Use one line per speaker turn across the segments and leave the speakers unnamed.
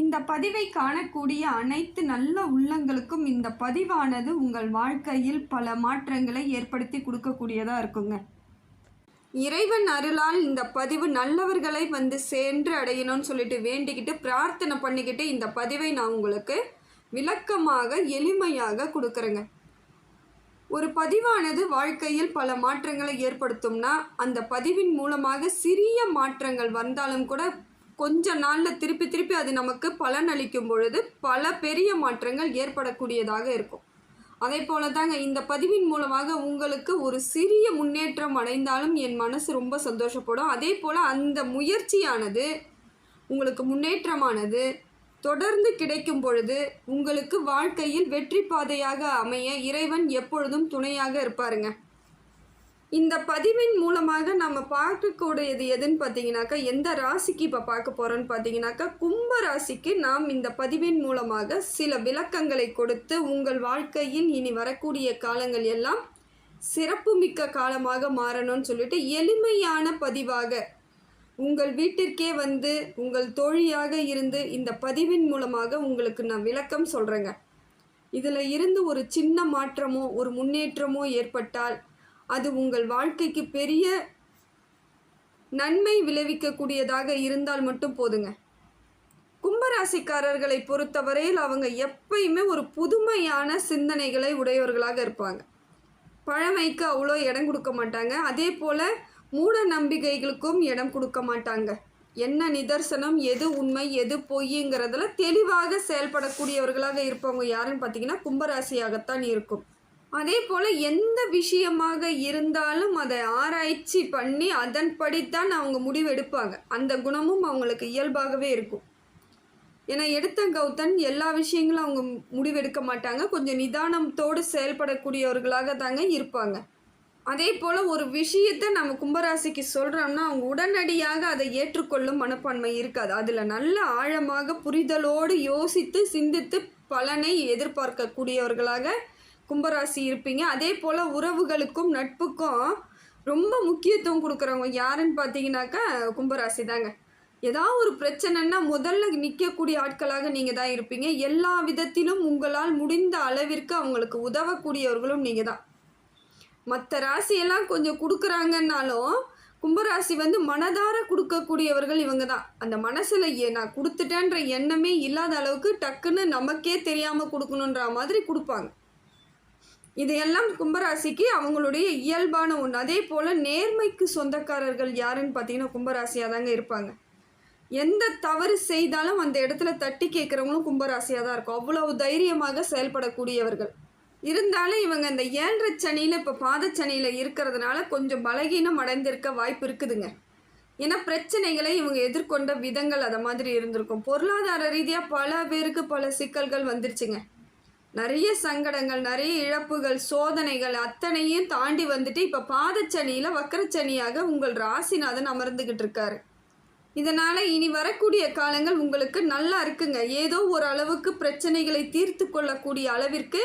இந்த பதிவை காணக்கூடிய அனைத்து நல்ல உள்ளங்களுக்கும் இந்த பதிவானது உங்கள் வாழ்க்கையில் பல மாற்றங்களை ஏற்படுத்தி கொடுக்கக்கூடியதாக இருக்குங்க. இறைவன் அருளால் இந்த பதிவு நல்லவர்களை வந்து சென்று அடையணும்னு சொல்லிட்டு வேண்டிக்கிட்டு பிரார்த்தனை பண்ணிக்கிட்டு இந்த பதிவை நான் உங்களுக்கு விளக்கமாக எளிமையாக கொடுக்குறேங்க. ஒரு பதிவானது வாழ்க்கையில் பல மாற்றங்களை ஏற்படுத்தும்னா அந்த பதிவின் மூலமாக சிறிய மாற்றங்கள் வந்தாலும் கூட கொஞ்ச நாளில் திருப்பி திருப்பி அது நமக்கு பலன் அளிக்கும் பொழுது பல பெரிய மாற்றங்கள் ஏற்படக்கூடியதாக இருக்கும். அதே போல தாங்க இந்த பதிவின் மூலமாக உங்களுக்கு ஒரு சிறிய முன்னேற்றம் அடைந்தாலும் என் மனசு ரொம்ப சந்தோஷப்படும். அதே போல் அந்த முயற்சியானது உங்களுக்கு முன்னேற்றமானது தொடர்ந்து கிடைக்கும் பொழுது உங்களுக்கு வாழ்க்கையில் வெற்றி பாதையாக அமைய இறைவன் எப்பொழுதும் துணையாக இருப்பாருங்க. இந்த பதிவின் மூலமாக நம்ம பார்க்கக்கூடியது எதுன்னு பார்த்தீங்கன்னாக்கா எந்த ராசிக்கு இப்போ பார்க்க போகிறோன்னு பார்த்தீங்கன்னாக்கா கும்ப ராசிக்கு நாம் இந்த பதிவின் மூலமாக சில விளக்கங்களை கொடுத்து உங்கள் வாழ்க்கையின் இனி வரக்கூடிய காலங்கள் எல்லாம் சிறப்புமிக்க காலமாக மாறணும்னு சொல்லிட்டு எளிமையான பதிவாக உங்கள் வீட்டிற்கே வந்து உங்கள் தோழியாக இருந்து இந்த பதிவின் மூலமாக உங்களுக்கு நான் விளக்கம் சொல்கிறேங்க இதில் இருந்து ஒரு சின்ன மாற்றமோ ஒரு முன்னேற்றமோ ஏற்பட்டால் அது உங்கள் வாழ்க்கைக்கு பெரிய நன்மை விளைவிக்கக்கூடியதாக இருந்தால் மட்டும் போதுங்க. கும்பராசிக்காரர்களை பொறுத்தவரையில் அவங்க எப்பயுமே ஒரு புதுமையான சிந்தனைகளை உடையவர்களாக இருப்பாங்க. பழமைக்கு அவ்வளோ இடம் கொடுக்க மாட்டாங்க. அதே போல் மூட நம்பிக்கைகளுக்கும் இடம் கொடுக்க மாட்டாங்க. என்ன நிதர்சனம் எது உண்மை எது பொய்ங்கிறதுல தெளிவாக செயல்படக்கூடியவர்களாக இருப்பவங்க யாருன்னு பார்த்தீங்கன்னா கும்பராசியாகத்தான் இருக்கும். அதே போல் எந்த விஷயமாக இருந்தாலும் அதை ஆராய்ச்சி பண்ணி அதன்படித்தான் அவங்க முடிவெடுப்பாங்க அந்த குணமும் அவங்களுக்கு இயல்பாகவே இருக்கும். ஏன்னா எடுத்த கௌதன் எல்லா விஷயங்களும் அவங்க முடிவெடுக்க மாட்டாங்க. கொஞ்சம் நிதானத்தோடு செயல்படக்கூடியவர்களாக தாங்க இருப்பாங்க. அதே போல் ஒரு விஷயத்தை நம்ம கும்பராசிக்கு சொல்கிறோம்னா அவங்க உடனடியாக அதை ஏற்றுக்கொள்ளும் மனப்பான்மை இருக்காது. அதில் நல்ல ஆழமாக புரிதலோடு யோசித்து சிந்தித்து பலனை எதிர்பார்க்கக்கூடியவர்களாக கும்பராசி இருப்பீங்க. அதே போல் உறவுகளுக்கும் நட்புக்கும் ரொம்ப முக்கியத்துவம் கொடுக்குறவங்க யாருன்னு பார்த்தீங்கன்னாக்கா கும்பராசி தாங்க ஏதாவது ஒரு பிரச்சனைன்னா முதல்ல நிற்கக்கூடிய ஆட்களாக நீங்கள் தான் இருப்பீங்க. எல்லா விதத்திலும் உங்களால் முடிந்த அளவிற்கு அவங்களுக்கு உதவக்கூடியவர்களும் நீங்கள் தான். மற்ற ராசியெல்லாம் கொஞ்சம் கொடுக்குறாங்கன்னாலும் கும்பராசி வந்து மனதார கொடுக்கக்கூடியவர்கள் இவங்க தான். அந்த மனசில் ஏ நான் கொடுத்துட்டேன்ற எண்ணமே இல்லாத அளவுக்கு டக்குன்னு நமக்கே தெரியாமல் கொடுக்கணுன்ற மாதிரி கொடுப்பாங்க. இதையெல்லாம் கும்பராசிக்கு அவங்களுடைய இயல்பான ஒன்று. அதே போல் நேர்மைக்கு சொந்தக்காரர்கள் யாருன்னு பார்த்தீங்கன்னா கும்பராசியாக தாங்க இருப்பாங்க. எந்த தவறு செய்தாலும் அந்த இடத்துல தட்டி கேட்குறவங்களும் கும்பராசியாக தான் இருக்கும். அவ்வளவு தைரியமாக செயல்படக்கூடியவர்கள். இருந்தாலும் இவங்க அந்த ஏழரை சனியில் இப்போ பாதச்சனியில் இருக்கிறதுனால கொஞ்சம் பலகீனம் அடைந்திருக்க வாய்ப்பு இருக்குதுங்க. ஏன்னா பிரச்சனைகளை இவங்க எதிர்கொண்ட விதங்கள் அதை மாதிரி இருந்திருக்கும். பொருளாதார ரீதியாக பல பேருக்கு பல சிக்கல்கள் வந்துருச்சுங்க. நிறைய சங்கடங்கள் நிறைய இழப்புகள் சோதனைகள் அத்தனையும் தாண்டி வந்துட்டு இப்போ பாதச்சனியில் வக்கரச்சனியாக உங்கள் ராசிநாதன் அமர்ந்துக்கிட்டு இருக்காரு. இதனால் இனி வரக்கூடிய காலங்கள் உங்களுக்கு நல்லா இருக்குங்க. ஏதோ ஒரு அளவுக்கு பிரச்சனைகளை தீர்த்து கொள்ளக்கூடிய அளவிற்கு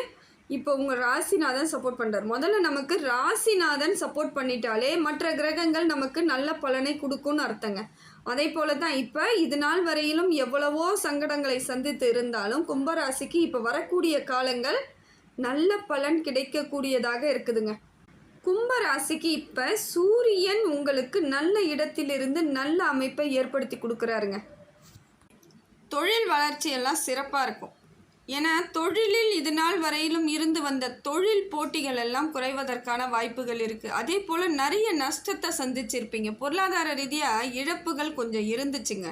இப்போ உங்கள் ராசிநாதன் சப்போர்ட் பண்ணுறார் முதல்ல நமக்கு ராசிநாதன் சப்போர்ட் பண்ணிட்டாலே மற்ற கிரகங்கள் நமக்கு நல்ல பலனை கொடுக்கும்னு அர்த்தங்க. அதே போல தான் இப்போ இது நாள் வரையிலும் எவ்வளவோ சங்கடங்களை சந்தித்து இருந்தாலும் கும்பராசிக்கு இப்போ வரக்கூடிய காலங்கள் நல்ல பலன் கிடைக்கக்கூடியதாக இருக்குதுங்க. கும்பராசிக்கு இப்போ சூரியன் உங்களுக்கு நல்ல இடத்திலிருந்து நல்ல அமைப்பை ஏற்படுத்தி கொடுக்குறாருங்க. தொழில் வளர்ச்சி எல்லாம் சிறப்பாக இருக்கும். என தொழிலில் இது நாள் வரையிலும் இருந்து வந்த தொழில் போட்டிகள் எல்லாம் குறைவதற்கான வாய்ப்புகள் இருக்குது அதே போல் நிறைய நஷ்டத்தை சந்திச்சிருப்பீங்க. பொருளாதார ரீதியாக இழப்புகள் கொஞ்சம் இருந்துச்சுங்க.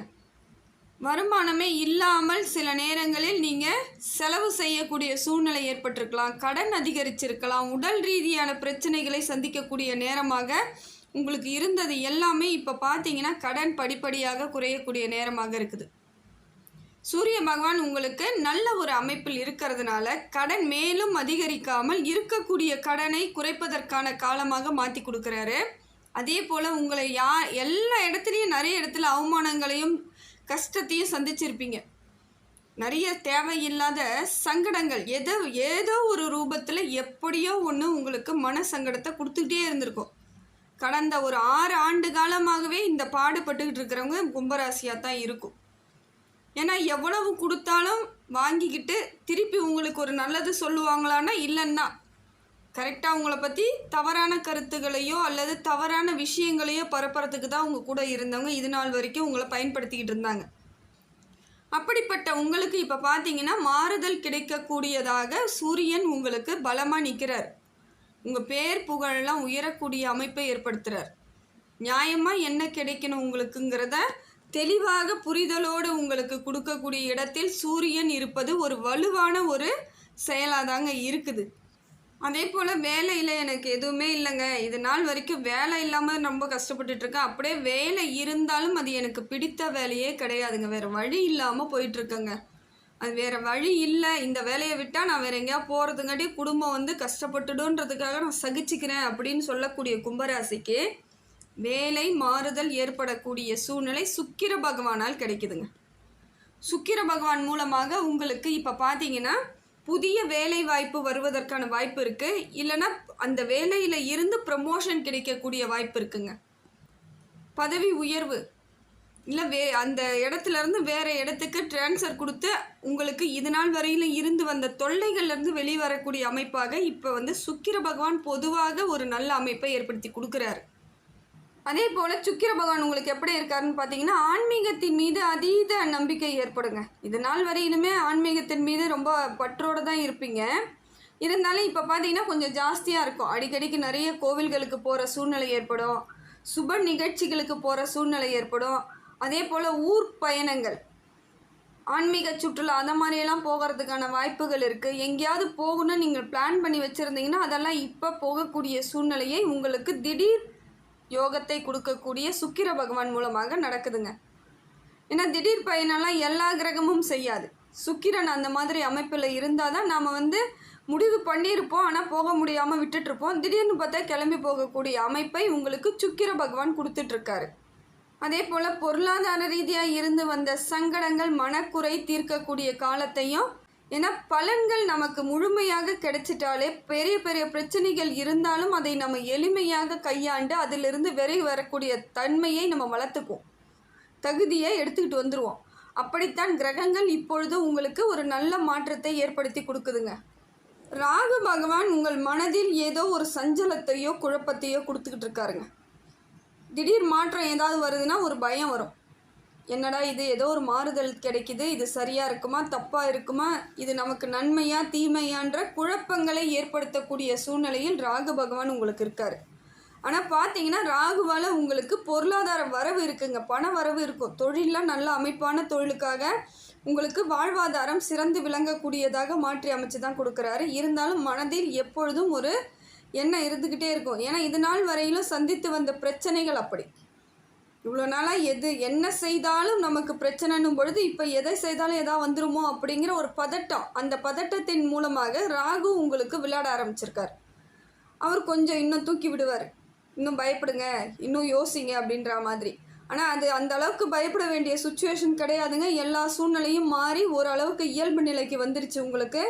வருமானமே இல்லாமல் சில நேரங்களில் நீங்கள் செலவு செய்யக்கூடிய சூழ்நிலை ஏற்பட்டிருக்கலாம். கடன் அதிகரிச்சிருக்கலாம். உடல் ரீதியான பிரச்சனைகளை சந்திக்கக்கூடிய நேரமாக உங்களுக்கு இருந்தது. எல்லாமே இப்போ பார்த்தீங்கன்னா கடன் படிப்படியாக குறையக்கூடிய நேரமாக இருக்குது. சூரிய பகவான் உங்களுக்கு நல்ல ஒரு அமைப்பில் இருக்கிறதுனால கடன் மேலும் அதிகரிக்காமல் இருக்கக்கூடிய கடனை குறைப்பதற்கான காலமாக மாற்றி கொடுக்குறாரு. அதே போல் உங்களை யா எல்லா இடத்துலையும் நிறைய இடத்துல அவமானங்களையும் கஷ்டத்தையும் சந்திச்சிருப்பீங்க. நிறைய தேவையில்லாத சங்கடங்கள் எதோ ஏதோ ஒரு ரூபத்தில் எப்படியோ ஒன்று உங்களுக்கு மன சங்கடத்தை கொடுத்துக்கிட்டே இருந்திருக்கும். கடந்த ஒரு ஆறு ஆண்டு காலமாகவே இந்த பாடுபட்டுக்கிட்டு இருக்கிறவங்க கும்பராசியாக தான் இருக்கும். ஏன்னா எவ்வளவு கொடுத்தாலும் வாங்கிக்கிட்டு திருப்பி உங்களுக்கு ஒரு நல்லது சொல்லுவாங்களான்னா இல்லைன்னா. கரெக்டாக உங்களை பற்றி தவறான கருத்துகளையோ அல்லது தவறான விஷயங்களையோ பரப்புறதுக்கு தான் உங்கள் கூட இருந்தவங்க இது நாள் வரைக்கும் உங்களை பயன்படுத்திக்கிட்டு இருந்தாங்க. அப்படிப்பட்ட உங்களுக்கு இப்போ பார்த்தீங்கன்னா மாறுதல் கிடைக்கக்கூடியதாக சூரியன் உங்களுக்கு பலமாக நிற்கிறார் உங்கள் பேர் புகழெல்லாம் உயரக்கூடிய அமைப்பை ஏற்படுத்துகிறார் நியாயமாக என்ன கிடைக்கணும் உங்களுக்குங்கிறத தெளிவாக புரிதலோடு உங்களுக்கு கொடுக்கக்கூடிய இடத்தில் சூரியன் இருப்பது ஒரு வலுவான ஒரு செயலாக தாங்க இருக்குது. அதே போல் வேலையில் எனக்கு எதுவுமே இல்லைங்க. இது நாள் வரைக்கும் வேலை இல்லாமல் ரொம்ப கஷ்டப்பட்டுட்ருக்கேன் அப்படியே வேலை இருந்தாலும் அது எனக்கு பிடித்த வேலையே கிடையாதுங்க. வேறு வழி இல்லாமல் போயிட்டுருக்கேங்க அது வேறு வழி இல்லை. இந்த வேலையை விட்டால் நான் வேறு எங்கேயா போகிறதுங்காட்டி குடும்பம் வந்து கஷ்டப்பட்டுடுன்றதுக்காக நான் சகிச்சுக்கிறேன் அப்படின்னு சொல்லக்கூடிய கும்பராசிக்கு வேலை மாறுதல் ஏற்படக்கூடிய சூழ்நிலை சுக்கிர பகவானால் கிடைக்குதுங்க. சுக்கிர பகவான் மூலமாக உங்களுக்கு இப்போ பார்த்தீங்கன்னா புதிய வேலை வாய்ப்பு வருவதற்கான வாய்ப்பு இருக்குது இல்லைன்னா அந்த வேலையில் இருந்து ப்ரமோஷன் கிடைக்கக்கூடிய வாய்ப்பு இருக்குங்க. பதவி உயர்வு இல்லை வே அந்த இடத்துலேருந்து வேறு இடத்துக்கு ட்ரான்ஸ்ஃபர் கொடுத்து உங்களுக்கு இது நாள் வரையிலும் இருந்து வந்த தொல்லைகள்லேருந்து வெளிவரக்கூடிய அமைப்பாக இப்போ வந்து சுக்கிர பகவான் பொதுவாக ஒரு நல்ல அமைப்பை ஏற்படுத்தி கொடுக்குறாரு. அதே போல் சுக்கிர பகவான் உங்களுக்கு எப்படி இருக்காருன்னு பார்த்தீங்கன்னா ஆன்மீகத்தின் மீது அதீத நம்பிக்கை ஏற்படுங்க. இது நாள் வரையிலுமே ஆன்மீகத்தின் மீது ரொம்ப பற்றோடு தான் இருப்பீங்க. இருந்தாலும் இப்போ பார்த்தீங்கன்னா கொஞ்சம் ஜாஸ்தியாக இருக்கும். அடிக்கடிக்கு நிறைய கோவில்களுக்கு போகிற சூழ்நிலை ஏற்படும். சுப நிகழ்ச்சிகளுக்கு போகிற சூழ்நிலை ஏற்படும். அதே போல் ஊர் பயணங்கள். ஆன்மீக சுற்றுலா அந்த மாதிரியெல்லாம் போகிறதுக்கான வாய்ப்புகள் இருக்குது எங்கேயாவது போகணும்னு நீங்கள் பிளான் பண்ணி வச்சுருந்தீங்கன்னா அதெல்லாம் இப்போ போகக்கூடிய சூழ்நிலையை உங்களுக்கு திடீர் யோகத்தை கொடுக்கக்கூடிய சுக்கிர பகவான் மூலமாக நடக்குதுங்க. ஏன்னா திடீர் பயனெல்லாம் எல்லா கிரகமும் செய்யாது. சுக்கிரன் அந்த மாதிரி அமைப்பில் இருந்தால் தான் நாம் வந்து முடிவு பண்ணியிருப்போம். ஆனால் போக முடியாமல் விட்டுட்ருப்போம் திடீர்னு பார்த்தா கிளம்பி போகக்கூடிய அமைப்பை உங்களுக்கு சுக்கிர பகவான் கொடுத்துட்ருக்காரு அதே போல் பொருளாதார ரீதியாக இருந்து வந்த சங்கடங்கள் மனக்குறை தீர்க்கக்கூடிய காலத்தையும் ஏன்னா பலன்கள் நமக்கு முழுமையாக கிடைச்சிட்டாலே பெரிய பெரிய பிரச்சனைகள் இருந்தாலும் அதை நம்ம எளிமையாக கையாண்டு அதிலிருந்து விரை வரக்கூடிய தன்மையை நம்ம வளர்த்துக்குவோம். தகுதியை எடுத்துக்கிட்டு வந்துடுவோம் அப்படித்தான் கிரகங்கள் இப்பொழுது உங்களுக்கு ஒரு நல்ல மாற்றத்தை ஏற்படுத்தி கொடுக்குதுங்க. ராகு பகவான் உங்கள் மனதில் ஏதோ ஒரு சஞ்சலத்தையோ குழப்பத்தையோ கொடுத்துக்கிட்டு இருக்காருங்க. திடீர் மாற்றம் ஏதாவது வருதுன்னா ஒரு பயம் வரும். என்னடா இது ஏதோ ஒரு மாறுதல் கிடைக்குது இது சரியாக இருக்குமா தப்பாக இருக்குமா? இது நமக்கு நன்மையா தீமையான்ற குழப்பங்களை ஏற்படுத்தக்கூடிய சூழ்நிலையில் ராகு பகவான் உங்களுக்கு இருக்கார். ஆனால் பார்த்தீங்கன்னா ராகுவால் உங்களுக்கு பொருளாதார வரவு இருக்குங்க பண வரவு இருக்கும். தொழிலெலாம் நல்ல அமைப்பான தொழிலுக்காக உங்களுக்கு வாழ்வாதாரம் சிறந்து விளங்கக்கூடியதாக மாற்றி அமைச்சு தான் கொடுக்குறாரு. இருந்தாலும் மனதில் எப்பொழுதும் ஒரு எண்ணம் இருந்துக்கிட்டே இருக்கும். ஏன்னா இது நாள் வரையிலும் சந்தித்து வந்த பிரச்சனைகள் அப்படி. இவ்வளோ நாளாக எது என்ன செய்தாலும் நமக்கு பிரச்சனைன்னும் பொழுது இப்போ எதை செய்தாலும் எதா வந்துருமோ அப்படிங்கிற ஒரு பதட்டம். அந்த பதட்டத்தின் மூலமாக ராகு உங்களுக்கு விளையாட ஆரம்பிச்சிருக்கார். அவர் கொஞ்சம் இன்னும் தூக்கி விடுவார். இன்னும் பயப்படுங்க இன்னும் யோசிங்க அப்படின்ற மாதிரி. ஆனால் அது அந்த அளவுக்கு பயப்பட வேண்டிய சுச்சுவேஷன் கிடையாதுங்க. எல்லா சூழ்நிலையும் மாறி ஓரளவுக்கு இயல்பு நிலைக்கு வந்துருச்சு உங்களுக்கு.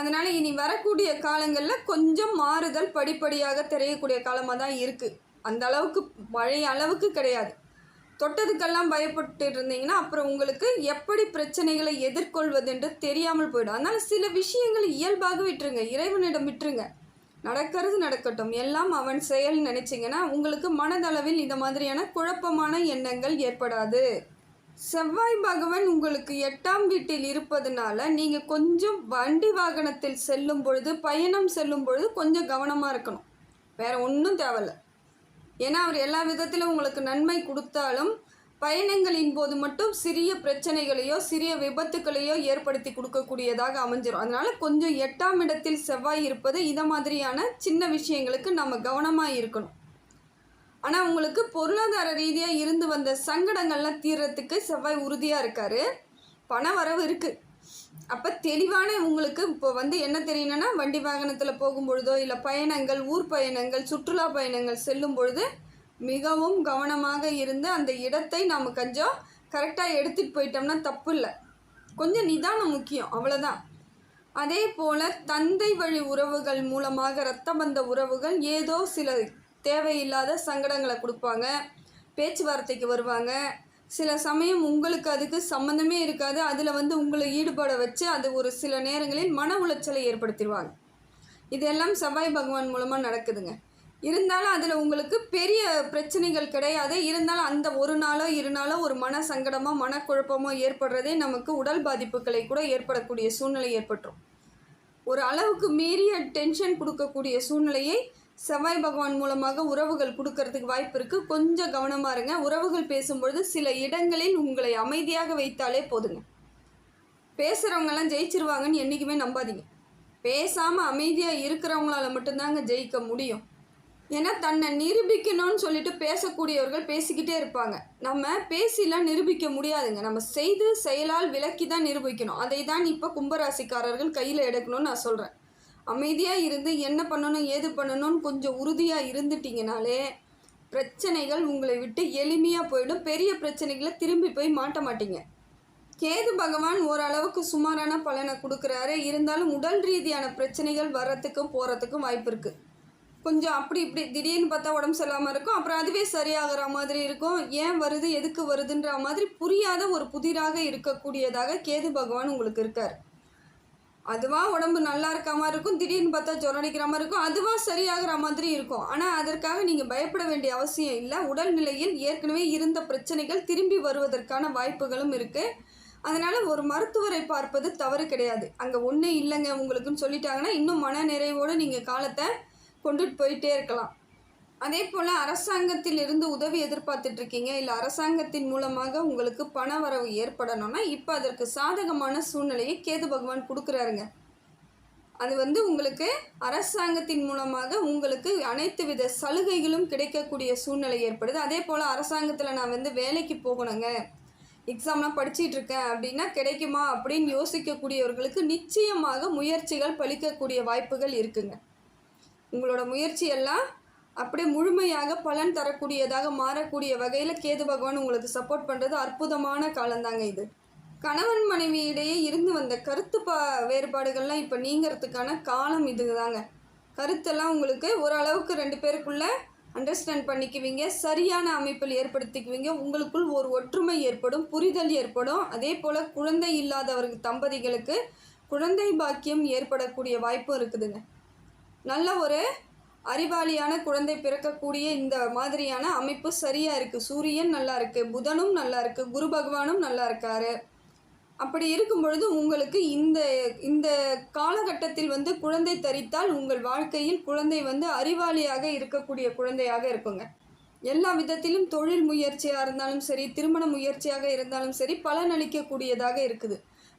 அதனால் இனி வரக்கூடிய காலங்களில் கொஞ்சம் மாறுதல் படிப்படியாக தெரியக்கூடிய காலமாக தான் இருக்குது அந்த அளவுக்கு மழை அளவுக்கு கிடையாது. தொட்டதுக்கெல்லாம் பயப்பட்டு இருந்தீங்கன்னா அப்புறம் உங்களுக்கு எப்படி பிரச்சனைகளை எதிர்கொள்வது என்று தெரியாமல் போயிடும். அதனால் சில விஷயங்களை இயல்பாக விட்டுருங்க. இறைவனிடம் விட்டுருங்க. நடக்கிறது நடக்கட்டும். எல்லாம் அவன் செயல் நினச்சிங்கன்னா உங்களுக்கு மனதளவில் இந்த மாதிரியான குழப்பமான எண்ணங்கள் ஏற்படாது. செவ்வாய் பகவான் உங்களுக்கு எட்டாம் வீட்டில் இருப்பதனால நீங்கள் கொஞ்சம் வண்டி வாகனத்தில் செல்லும் பொழுது பயணம் செல்லும் பொழுது கொஞ்சம் கவனமாக இருக்கணும். வேறு ஒன்றும் தேவையில்ல. ஏன்னா அவர் எல்லா விதத்திலும் உங்களுக்கு நன்மை கொடுத்தாலும் பயணங்களின் போது மட்டும் சிறிய பிரச்சனைகளையோ சிறிய விபத்துக்களையோ ஏற்படுத்தி கொடுக்கக்கூடியதாக அமைஞ்சிடும் அதனால் கொஞ்சம் எட்டாம் இடத்தில் செவ்வாய் இருப்பது இதை மாதிரியான சின்ன விஷயங்களுக்கு நம்ம கவனமாக இருக்கணும். ஆனால் உங்களுக்கு பொருளாதார ரீதியாக இருந்து வந்த சங்கடங்கள்லாம் தீர்றதுக்கு செவ்வாய் உறுதியாக இருக்கார். பண வரவு இருக்குது அப்போ தெளிவான உங்களுக்கு இப்போ வந்து என்ன தெரியணும்னா வண்டி வாகனத்தில் போகும்பொழுதோ இல்லை பயணங்கள் ஊர் பயணங்கள் சுற்றுலா பயணங்கள் செல்லும் பொழுது மிகவும் கவனமாக இருந்து அந்த இடத்தை நாம் கொஞ்சம் கரெக்டாக எடுத்துகிட்டு போயிட்டோம்னா தப்பு இல்லை. கொஞ்சம் நிதானம் முக்கியம் அவ்வளோதான் அதே போல் தந்தை வழி உறவுகள் மூலமாக ரத்த பந்த உறவுகள் ஏதோ சில தேவையில்லாத சங்கடங்களை கொடுப்பாங்க பேச்சுவார்த்தைக்கு வருவாங்க சில சமயம் உங்களுக்கு அதுக்கு சம்மந்தமே இருக்காது. அதில் வந்து உங்களை ஈடுபட வச்சு அது ஒரு சில நேரங்களில் மன உளைச்சலை ஏற்படுத்திடுவாங்க. இதெல்லாம் செவ்வாய் பகவான் மூலமாக நடக்குதுங்க. இருந்தாலும் அதில் உங்களுக்கு பெரிய பிரச்சனைகள் கிடையாது. இருந்தாலும் அந்த ஒரு நாளோ இரு நாளோ ஒரு மன சங்கடமோ மனக்குழப்பமோ ஏற்படுறதே நமக்கு உடல் பாதிப்புகளை கூட ஏற்படக்கூடிய சூழ்நிலை ஏற்பட்டுரும். ஒரு அளவுக்கு மீறிய டென்ஷன் கொடுக்கக்கூடிய சூழ்நிலையை செவ்வாய் பகவான் மூலமாக உறவுகள் கொடுக்கறதுக்கு வாய்ப்பு இருக்குது கொஞ்சம் கவனமாக இருங்க. உறவுகள் பேசும்பொழுது சில இடங்களில் உங்களை அமைதியாக வைத்தாலே போதுங்க. பேசுகிறவங்கெல்லாம் ஜெயிச்சிருவாங்கன்னு என்றைக்குமே நம்பாதீங்க. பேசாமல் அமைதியாக இருக்கிறவங்களால மட்டும்தாங்க ஜெயிக்க முடியும். ஏன்னா தன்னை நிரூபிக்கணும்னு சொல்லிட்டு பேசக்கூடியவர்கள் பேசிக்கிட்டே இருப்பாங்க. நம்ம பேசிலாம் நிரூபிக்க முடியாதுங்க. நம்ம செய்து செயலால் விலக்கி தான் நிரூபிக்கணும். அதை தான் இப்போ கும்பராசிக்காரர்கள் கையில் எடுக்கணும்னு நான் சொல்கிறேன் அமைதியாக இருந்து என்ன பண்ணணும் ஏது பண்ணணும்னு கொஞ்சம் உறுதியாக இருந்துட்டீங்கனாலே பிரச்சனைகள் உங்களை விட்டு எளிமையாக போயிடும். பெரிய பிரச்சனைகளை திரும்பி போய் மாட்ட மாட்டீங்க. கேது பகவான் ஓரளவுக்கு சுமாரான பலனை கொடுக்குறாரு. இருந்தாலும் உடல் ரீதியான பிரச்சனைகள் வர்றதுக்கும் போகிறதுக்கும் வாய்ப்பு இருக்குது கொஞ்சம் அப்படி இப்படி திடீர்னு பார்த்தா உடம்பு சரியில்லாமல் இருக்கும். அப்புறம் அதுவே சரியாகிற மாதிரி இருக்கும். ஏன் வருது எதுக்கு வருதுன்ற மாதிரி புரியாத ஒரு புதிராக இருக்கக்கூடியதாக கேது பகவான் உங்களுக்கு இருக்கார். அதுவாக உடம்பு நல்லா இருக்க மாதிரி இருக்கும் திடீர்னு பார்த்தா ஜுரம் அடிக்கிற மாதிரி இருக்கும் அதுவாக சரியாகிற மாதிரி இருக்கும். ஆனால் அதற்காக நீங்கள் பயப்பட வேண்டிய அவசியம் இல்லை. உடல்நிலையில் ஏற்கனவே இருந்த பிரச்சனைகள் திரும்பி வருவதற்கான வாய்ப்புகளும் இருக்குது அதனால் ஒரு மருத்துவரை பார்ப்பது தவறு கிடையாது. அங்கே ஒன்றும் இல்லைங்க உங்களுக்குன்னு சொல்லிட்டாங்கன்னா இன்னும் மன நிறைவோடு நீங்கள் காலத்தை கொண்டுட்டு போயிட்டே இருக்கலாம். அதே போல் அரசாங்கத்தில் இருந்து உதவி எதிர்பார்த்துட்டு இருக்கீங்க. இல்லை அரசாங்கத்தின் மூலமாக உங்களுக்கு பண வரவு ஏற்படணும்னா இப்போ அதற்கு சாதகமான சூழ்நிலையை கேது பகவான் கொடுக்குறாருங்க. அது வந்து உங்களுக்கு அரசாங்கத்தின் மூலமாக உங்களுக்கு அனைத்து வித சலுகைகளும் கிடைக்கக்கூடிய சூழ்நிலை ஏற்படுது. அதே போல் அரசாங்கத்தில் நான் வந்து வேலைக்கு போகணுங்க. எக்ஸாம்லாம் படிச்சிட்டு இருக்கேன் அப்படின்னா கிடைக்குமா அப்படின்னு யோசிக்கக்கூடியவர்களுக்கு நிச்சயமாக முயற்சிகள் பலிக்கக்கூடிய வாய்ப்புகள் இருக்குங்க. உங்களோட முயற்சி எல்லாம் அப்படியே முழுமையாக பலன் தரக்கூடியதாக மாறக்கூடிய வகையில் கேது பகவான் உங்களுக்கு சப்போர்ட் பண்ணுறது அற்புதமான காலந்தாங்க இது. கணவன் மனைவி இடையே இருந்து வந்த கருத்து பா வேறுபாடுகள்லாம் இப்போ நீங்கிறதுக்கான காலம் இதுதாங்க. கருத்தெல்லாம் உங்களுக்கு ஓரளவுக்கு ரெண்டு பேருக்குள்ளே அண்டர்ஸ்டாண்ட் பண்ணிக்குவீங்க சரியான அமைப்பில் ஏற்படுத்திக்குவீங்க. உங்களுக்குள் ஒரு ஒற்றுமை ஏற்படும் புரிதல் ஏற்படும். அதே போல் குழந்தை இல்லாதவர்கள் தம்பதிகளுக்கு குழந்தை பாக்கியம் ஏற்படக்கூடிய வாய்ப்பும் இருக்குதுங்க. நல்ல ஒரு அறிவாளியான குழந்தை பிறக்கக்கூடிய இந்த மாதிரியான அமைப்பு சரியாக இருக்குது சூரியன் நல்லா இருக்குது புதனும் நல்லா இருக்குது குரு பகவானும் நல்லா இருக்காரு. அப்படி இருக்கும் பொழுது உங்களுக்கு இந்த இந்த காலகட்டத்தில் வந்து குழந்தை தரித்தால் உங்கள் வாழ்க்கையில் குழந்தை வந்து அறிவாளியாக இருக்கக்கூடிய குழந்தையாக இருக்குங்க. எல்லா விதத்திலும் தொழில் முயற்சியாக இருந்தாலும் சரி திருமண முயற்சியாக இருந்தாலும் சரி பலனளிக்கக்கூடியதாக இருக்குது.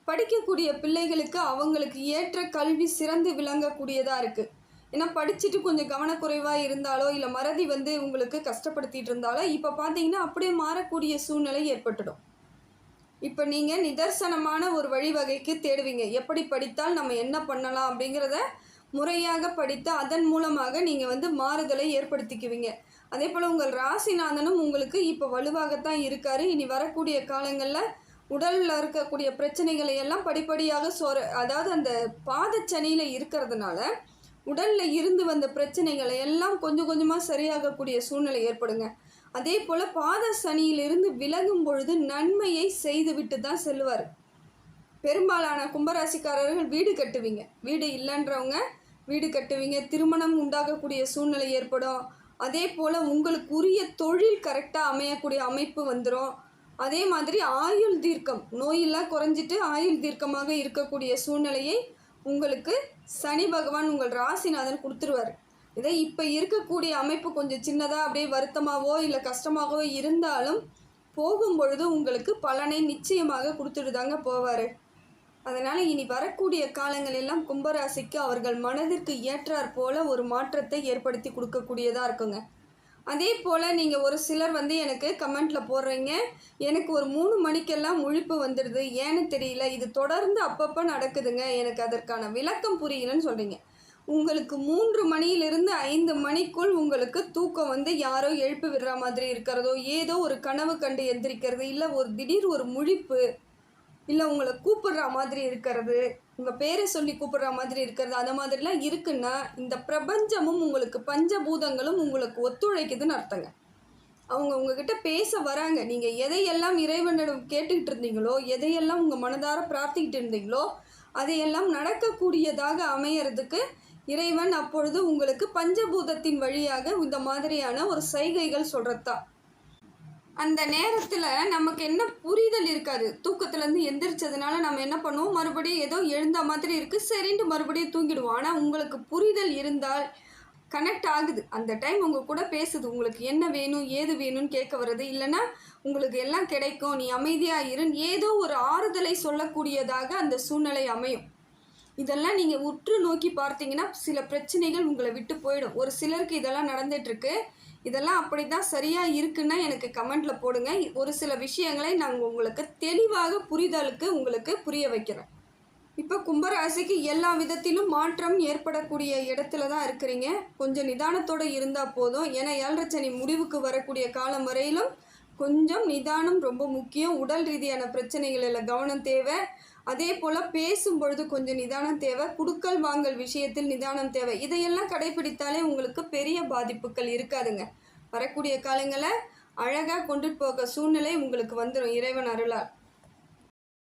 படிக்கக்கூடிய பிள்ளைகளுக்கு அவங்களுக்கு ஏற்ற கல்வி சிறந்து விளங்கக்கூடியதாக இருக்குது ஏன்னா படிச்சுட்டு கொஞ்சம் கவனக்குறைவாக இருந்தாலோ இல்லை மறதி வந்து உங்களுக்கு கஷ்டப்படுத்திட்டு இருந்தாலோ இப்போ பார்த்தீங்கன்னா அப்படியே மாறக்கூடிய சூழ்நிலை ஏற்பட்டுடும். இப்போ நீங்கள் நிதர்சனமான ஒரு வழிவகைக்கு தேடுவீங்க. எப்படி படித்தால் நம்ம என்ன பண்ணலாம் அப்படிங்கிறத முறையாக படித்து அதன் மூலமாக நீங்கள் வந்து மாறுதலை ஏற்படுத்திக்குவீங்க. அதே போல் உங்கள் ராசிநாதனும் உங்களுக்கு இப்போ வலுவாகத்தான் இருக்கார். இனி வரக்கூடிய காலங்களில் உடலில் இருக்கக்கூடிய பிரச்சனைகளை எல்லாம் படிப்படியாக சோர அதாவது அந்த பாதச்சனியில் இருக்கிறதுனால உடலில் இருந்து வந்த பிரச்சனைகளை எல்லாம் கொஞ்சம் கொஞ்சமாக சரியாகக்கூடிய சூழ்நிலை ஏற்படுங்க. அதே போல் பாத சனியிலிருந்து விலகும் பொழுது நன்மையை செய்துவிட்டு தான் செல்வார் பெரும்பாலான கும்பராசிக்காரர்கள் வீடு கட்டுவீங்க. வீடு இல்லைன்றவங்க வீடு கட்டுவீங்க. திருமணம் உண்டாகக்கூடிய சூழ்நிலை ஏற்படும். அதே போல் உங்களுக்கு உரிய தொழில் கரெக்டாக அமையக்கூடிய அமைப்பு வந்துடும் அதே மாதிரி ஆயுள் தீர்க்கம். நோயெல்லாம் குறைஞ்சிட்டு ஆயுள் தீர்க்கமாக இருக்கக்கூடிய சூழ்நிலையை உங்களுக்கு சனி பகவான் உங்கள் ராசிநாதன் கொடுத்துருவார். இதை இப்போ இருக்கக்கூடிய அமைப்பு கொஞ்சம் சின்னதாக அப்படியே வருத்தமாகவோ இல்லை கஷ்டமாகவோ இருந்தாலும் போகும் பொழுது உங்களுக்கு பலனை நிச்சயமாக கொடுத்துட்டு தாங்க போவார். அதனால் இனி வரக்கூடிய காலங்கள் எல்லாம் கும்பராசிக்கு அவர்கள் மனதிற்கு ஏற்றாற் போல ஒரு மாற்றத்தை ஏற்படுத்தி கொடுக்கக்கூடியதாக இருக்குங்க. அதே போல் நீங்கள் ஒரு சிலர் வந்து எனக்கு கமெண்ட்டில் போடுறீங்க. எனக்கு ஒரு மூணு மணிக்கெல்லாம் முழிப்பு வந்துடுது. ஏன்னு தெரியல. இது தொடர்ந்து அப்பப்போ நடக்குதுங்க. எனக்கு அதற்கான விளக்கம் புரியலன்னு சொல்கிறீங்க உங்களுக்கு மூன்று மணியிலிருந்து ஐந்து மணிக்குள் உங்களுக்கு தூக்கம் வந்து யாரோ எழுப்பி விடுற மாதிரி இருக்கிறதோ ஏதோ ஒரு கனவு கண்டு எந்திரிக்கிறது இல்லை ஒரு திடீர் ஒரு முழிப்பு இல்லை உங்களை கூப்பிடுற மாதிரி இருக்கிறது உங்கள் பேரை சொல்லி கூப்பிடுற மாதிரி இருக்கிறது அந்த மாதிரிலாம் இருக்குன்னா இந்த பிரபஞ்சமும் உங்களுக்கு பஞ்சபூதங்களும் உங்களுக்கு ஒத்துழைக்குதுன்னு அர்த்தங்க. அவங்க உங்ககிட்ட பேச வராங்க. நீங்கள் எதையெல்லாம் இறைவனிடம் கேட்டுக்கிட்டு இருந்தீங்களோ எதையெல்லாம் உங்கள் மனதார பிரார்த்திக்கிட்டு இருந்தீங்களோ அதையெல்லாம் நடக்கக்கூடியதாக அமையறதுக்கு இறைவன் அப்பொழுது உங்களுக்கு பஞ்சபூதத்தின் வழியாக இந்த மாதிரியான ஒரு சைகைகள் சொல்கிறது தான் அந்த நேரத்தில் நமக்கு என்ன புரிதல் இருக்காது தூக்கத்துலேருந்து எந்திரிச்சதுனால நம்ம என்ன பண்ணுவோம்? மறுபடியும் ஏதோ எழுந்த மாதிரி இருக்குது சரின்ட்டு மறுபடியும் தூங்கிடுவோம். ஆனால் உங்களுக்கு புரிதல் இருந்தால் கனெக்ட் ஆகுது. அந்த டைம் உங்கள் கூட பேசுது. உங்களுக்கு என்ன வேணும்? ஏது வேணும்னு கேட்க வர்றது. இல்லைன்னா உங்களுக்கு எல்லாம் கிடைக்கும். நீ அமைதியாக இரு ஏதோ ஒரு ஆறுதலை சொல்லக்கூடியதாக அந்த சூழ்நிலை அமையும். இதெல்லாம் நீங்கள் உற்று நோக்கி பார்த்தீங்கன்னா சில பிரச்சனைகள் உங்களை விட்டு போயிடும். ஒரு சிலருக்கு இதெல்லாம் நடந்துட்டுருக்கு இதெல்லாம் அப்படி தான் சரியாக இருக்குன்னா எனக்கு கமெண்ட்டில் போடுங்க. ஒரு சில விஷயங்களை நாங்கள் உங்களுக்கு தெளிவாக புரிதலுக்கு உங்களுக்கு புரிய வைக்கிறேன். இப்போ கும்பராசிக்கு எல்லா விதத்திலும் மாற்றம் ஏற்படக்கூடிய இடத்துல தான் இருக்கிறீங்க. கொஞ்சம் நிதானத்தோடு இருந்தால் போதும். ஏன்னா ஏழரச்சனி முடிவுக்கு வரக்கூடிய காலம் வரையிலும் கொஞ்சம் நிதானம் ரொம்ப முக்கியம். உடல் ரீதியான பிரச்சனைகளில் கவனம் தேவை. அதே போல் பேசும் பொழுது கொஞ்சம் நிதானம் தேவை குடுக்கல் வாங்கல் விஷயத்தில் நிதானம் தேவை. இதையெல்லாம் கடைபிடித்தாலே உங்களுக்கு பெரிய பாதிப்புகள் இருக்காதுங்க. வரக்கூடிய காலங்களை அழகாக கொண்டுட்டு போக சூழ்நிலை உங்களுக்கு வந்துடும் இறைவன் அருளால்.